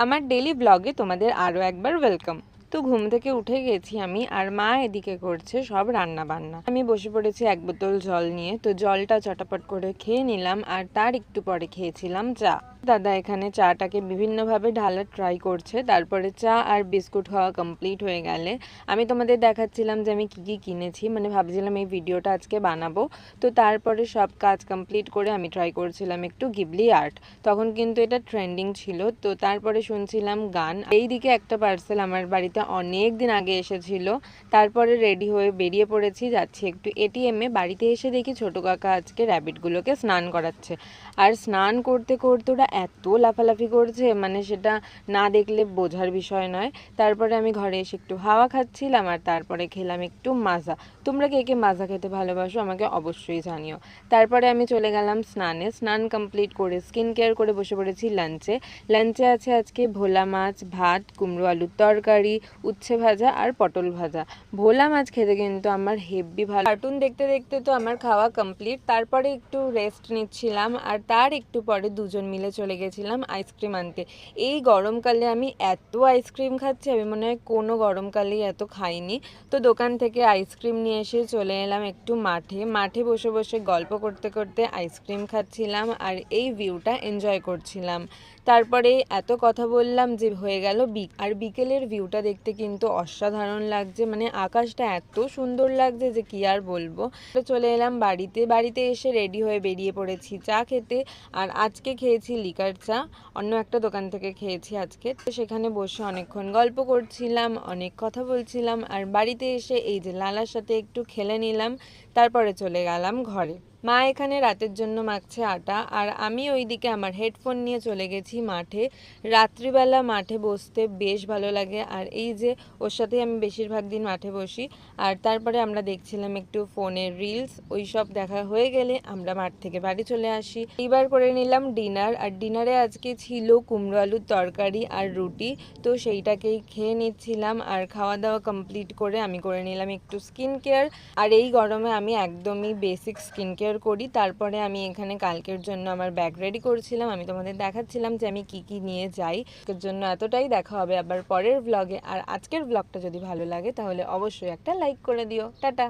আমার ডেলি ব্লগে তোমাদের আরও একবার ওয়েলকাম তো ঘুম থেকে উঠে গেছি আমি, আর মা এদিকে করছে সব রান্না বান্না আমি বসে পড়েছি এক বোতল জল নিয়ে, তো জলটা চটাপট করে খেয়ে নিলাম, আর তার একটু পরে খেয়েছিলাম চা। দাদা এখানে চাটাকে বিভিন্নভাবে ঢালার ট্রাই করছে, তারপরে চা আর বিস্কুট খাওয়া কমপ্লিট হয়ে গেলে। আমি তোমাদের দেখাচ্ছিলাম যে আমি কী কী কিনেছি মানে ভাবছিলাম এই ভিডিওটা আজকে বানাবো। তো তারপরে সব কাজ কমপ্লিট করে আমি ট্রাই করছিলাম একটু গিবলি আর্ট তখন কিন্তু এটা ট্রেন্ডিং ছিল, তো তারপরে শুনছিলাম গান। এই দিকে একটা পার্সেল আমার বাড়িতে অনেক দিন আগে এসেছিল। তারপরে রেডি হয়ে বেরিয়ে পড়েছি, যাচ্ছি একটু এটিএমে বাড়িতে এসে দেখি ছোটো কাকা আজকে র্যাবিটগুলোকে স্নান করাচ্ছে। আর স্নান করতে করতে ওরা এত লাফালাফি করছে মানে সেটা না দেখলে বোঝার বিষয় নয়। তারপরে আমি ঘরে এসে একটু হাওয়া খাচ্ছিলাম আর তারপরে খেলাম একটু মাজা। তোমরা কে কে মাজা খেতে ভালোবাসো আমাকে অবশ্যই জানিও। তারপরে আমি চলে গেলাম স্নানে। স্নান কমপ্লিট করে স্কিন কেয়ার করে বসে পড়েছি লাঞ্চে লাঞ্চে আছে আজকে ভোলা মাছ, ভাত, কুমড়ো আলুর তরকারি উচ্ছে ভাজা আর পটল ভাজা। ভোলা মাছ খেতে কিন্তু আমার হেভি ভালো কার্টুন দেখতে দেখতে তো আমার খাওয়া কমপ্লিট তারপরে একটু রেস্ট নিচ্ছিলাম আর তার একটু পরে দুজন মিলে চলে গেছিলাম আইসক্রিম আনতে। এই গরমকালে আমি এত আইসক্রিম খাচ্ছি, আমি মনে হয় কোনো গরমকালেই এত খাইনি। তো দোকান থেকে আইসক্রিম নিয়ে এসে চলে এলাম একটু মাঠে। মাঠে বসে বসে গল্প করতে করতে আইসক্রিম খাচ্ছিলাম আর এই ভিউটা এনজয় করছিলাম। তারপরে এত কথা বললাম যে হয়ে গেল বিক আর বিকেলের ভিউটা দেখতে কিন্তু অসাধারণ লাগছে। মানে আকাশটা এত সুন্দর লাগছে যে কি আর বলব। তো চলে এলাম বাড়িতে। বাড়িতে এসে রেডি হয়ে বেরিয়ে পড়েছি। চা খেতে আর আজকে খেয়েছি লিকার চা। অন্য একটা দোকান থেকে খেয়েছি আজকে। তো সেখানে বসে অনেকক্ষণ গল্প করছিলাম, অনেক কথা বলছিলাম আর বাড়িতে এসে এই যে লালার সাথে একটু খেলে নিলাম। তারপরে চলে গেলাম ঘরে। মা এখানে রাতের জন্য মাখছে আটা, আর আমি ওইদিকে আমার হেডফোন নিয়ে চলে গেছি মাঠে। রাত্রিবেলা মাঠে বসতে বেশ ভালো লাগে, আর এই যে ওর সাথে আমি বেশিরভাগ দিন মাঠে বসি। আর তারপরে আমরা দেখছিলাম একটু ফোনের রিলস, ওই সব দেখা হয়ে গেলে আমরা মাঠ থেকে বাড়ি চলে আসি। এইবার করে নিলাম ডিনার, আর ডিনারে আজকে ছিল কুমড়ো আলুর তরকারি আর রুটি, তো সেইটাকেই খেয়ে নিচ্ছিলাম। আর খাওয়া দাওয়া কমপ্লিট করে আমি করে নিলাম একটু স্কিন কেয়ার আর এই গরমে আমি একদমই বেসিক স্কিন কেয়ার করি, তারপরে আমি এখানে কালকের জন্য আমার ব্যাগ রেডি করছিলাম। আমি তোমাদের দেখাচ্ছিলাম যে আমি কি কি নিয়ে যাই। এর জন্য এতটাই দেখা হবে আবার পরের ব্লগে আর আজকের ব্লগটা যদি ভালো লাগে, তাহলে অবশ্যই একটা লাইক করে দিও। টাটা!